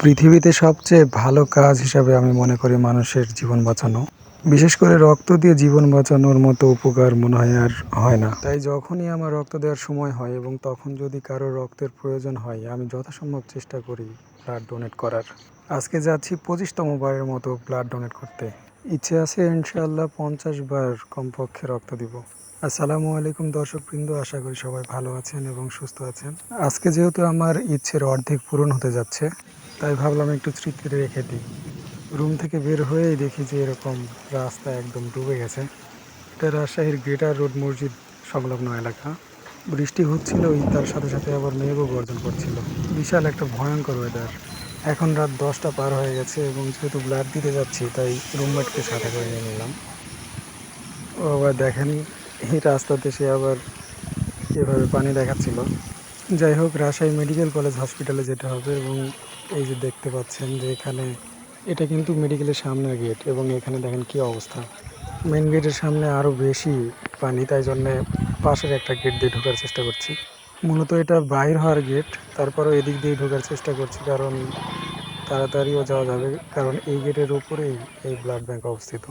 পৃথিবীতে সবচেয়ে ভালো কাজ হিসাবে আমি মনে করি মানুষের জীবন বাঁচানো। বিশেষ করে রক্ত দিয়ে জীবন বাঁচানোর মতো উপকার মনে হয় আর হয় না। তাই যখনই আমার রক্ত দেওয়ার সময় হয় এবং তখন যদি কারও রক্তের প্রয়োজন হয়, আমি যথাসম্ভব চেষ্টা করি ব্লাড ডোনেট করার। আজকে যাচ্ছি পঁচিশতম বারের মতো ব্লাড ডোনেট করতে। ইচ্ছে আছে ইনশাআল্লাহ পঞ্চাশ বার কমপক্ষে রক্ত দিব। আসসালামু আলাইকুম দর্শকবৃন্দ, আশা করি সবাই ভালো আছেন এবং সুস্থ আছেন। আজকে যেহেতু আমার ইচ্ছের অর্ধেক পূরণ হতে যাচ্ছে তাই ভাবলাম একটু স্মৃতি রেখে দিই। রুম থেকে বের হয়েই দেখি যে এরকম রাস্তা একদম ডুবে গেছে। এটা রাজশাহীর গ্রেটার রোড মসজিদ সংলগ্ন এলাকা। বৃষ্টি হচ্ছিল তার সাথে সাথে আবার মেঘও গর্জন করছিল। বিশাল একটা ভয়ঙ্কর ওয়েদার এখন রাত দশটা পার হয়ে গেছে এবং যেহেতু ব্লাড দিতে যাচ্ছি, তাই রুমমেটকে সাথে করে নিয়ে নিলাম। ও আবার দেখেন, এই রাস্তাতে সে আবার এভাবে পানি দেখাচ্ছিল। যাই হোক, রাজশাহী মেডিকেল কলেজ হসপিটালে যেতে হবে এবং এই যে দেখতে পাচ্ছেন যে এখানে, এটা কিন্তু মেডিকেলের সামনের গেট এবং এখানে দেখেন কি অবস্থা। মেন গেটের সামনে আরও বেশি পানি, তাই জন্যে পাশের একটা গেট দিয়ে ঢোকার চেষ্টা করছি। মূলত এটা বাইর হওয়ার গেট, তারপরেও এদিক দিয়ে ঢোকার চেষ্টা করছি কারণ তাড়াতাড়িও যাওয়া যাবে, কারণ এই গেটের উপরেই এই ব্লাড ব্যাংক অবস্থিত।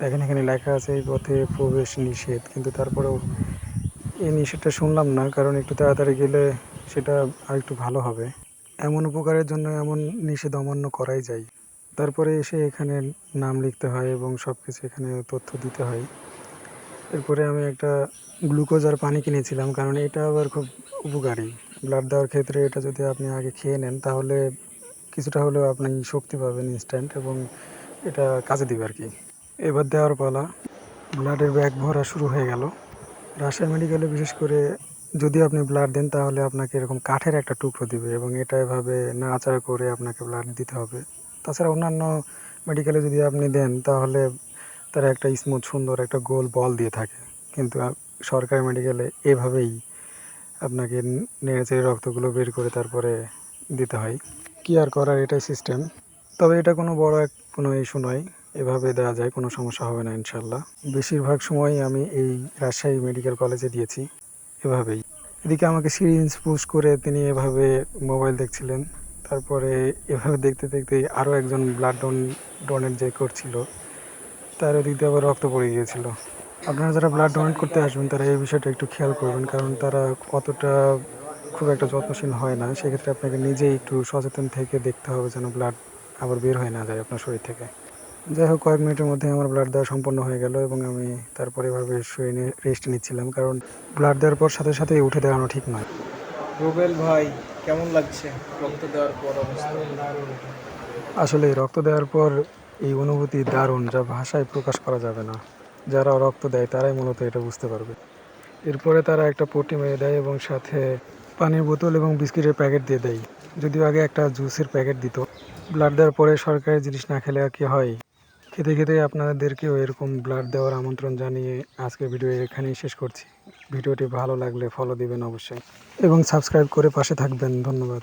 দেখেন এখানে লেখা আছে, এই পথে প্রবেশ নিষেধ, কিন্তু তারপরেও এই নিষেধটা শুনলাম না, কারণ একটু তাড়াতাড়ি গেলে সেটা আর একটু ভালো হবে। এমন উপকারের জন্য এমন নিষেধ অমান্য করাই যায়। তারপরে এসে এখানে নাম লিখতে হয় এবং সব কিছু এখানে তথ্য দিতে হয়। এরপরে আমি একটা গ্লুকোজ আর পানি কিনেছিলাম, কারণ এটা আবার খুব উপকারী। ব্লাড দেওয়ার ক্ষেত্রে এটা যদি আপনি আগে খেয়ে নেন, তাহলে কিছুটা হলেও আপনি শক্তি পাবেন ইনস্ট্যান্ট এবং এটা কাজে দিবে আর কি এবার দেওয়ার পালা। ব্লাডের ব্যাগ ভরা শুরু হয়ে গেল। রাজশাহী মেডিকেলে বিশেষ করে যদি আপনি ব্লাড দেন, তাহলে আপনাকে এরকম কাঠের একটা টুকরো দিবে এবং এটা এভাবে নাড়াচাড়া করে আপনাকে ব্লাড দিতে হবে। তাছাড়া অন্যান্য মেডিকেলে যদি আপনি দেন, তাহলে তারা একটা স্মুথ সুন্দর একটা গোল বল দিয়ে থাকে। কিন্তু সরকারি মেডিকেলে এভাবেই আপনাকে নেড়েচেড়ে রক্তগুলো বের করে তারপরে দিতে হয়। কি আর করার এটাই সিস্টেম তবে এটা কোনো বড় এক কোনো ইস্যু নয়। এভাবে দেওয়া যায়, কোনো সমস্যা হবে না ইনশাল্লাহ বেশিরভাগ সময় আমি এই রাজশাহী মেডিকেল কলেজে দিয়েছি, এভাবেই। এদিকে আমাকে সিরিঞ্জ পুশ করে তিনি এভাবে মোবাইল দেখছিলেন। তারপরে এভাবে দেখতে দেখতে আরও একজন ব্লাড ডোন, ডোনেট যে করছিল, তার ওদিক দিয়ে আবার রক্ত পড়ে গিয়েছিল। আপনারা যারা ব্লাড ডোনেট করতে আসবেন, তারা এই বিষয়টা একটু খেয়াল করবেন, কারণ তারা কতটা খুব একটা যত্নশীল হয় না। সেক্ষেত্রে আপনাকে নিজেই একটু সচেতন থেকে দেখতে হবে যেন ব্লাড আবার বের হয়ে না যায় আপনার শরীর থেকে। যাই হোক কয়েক মিনিটের মধ্যে আমার ব্লাড দেওয়া সম্পন্ন হয়ে গেল এবং আমি তারপরে এভাবে শুয়ে নিয়ে রেস্ট নিচ্ছিলাম। কারণ ব্লাড দেওয়ার পর সাথে সাথে উঠে দাঁড়ানো ঠিক নয়। রুবেল ভাই কেমন লাগছে রক্ত দেওয়ার পর অবস্থা? আসলে রক্ত দেওয়ার পর এই অনুভূতি দারুণ যা ভাষায় প্রকাশ করা যাবে না। যারা রক্ত দেয় তারাই মূলত এটা বুঝতে পারবে। এরপরে তারা একটা পটি মেরে দেয় এবং সাথে পানির বোতল এবং বিস্কিটের প্যাকেট দিয়ে দেয়। যদিও আগে একটা জুসের প্যাকেট দিত। ব্লাড দেওয়ার পরে সরকারি জিনিস না খেলে আর কি হয়? খেতে খেতে আপনাদেরকেও এরকম ব্লাড দেওয়ার আমন্ত্রণ জানিয়ে আজকে ভিডিও এখানেই শেষ করছি। ভিডিওটি ভালো লাগলে ফলো দিবেন অবশ্যই। এবং সাবস্ক্রাইব করে পাশে থাকবেন। ধন্যবাদ।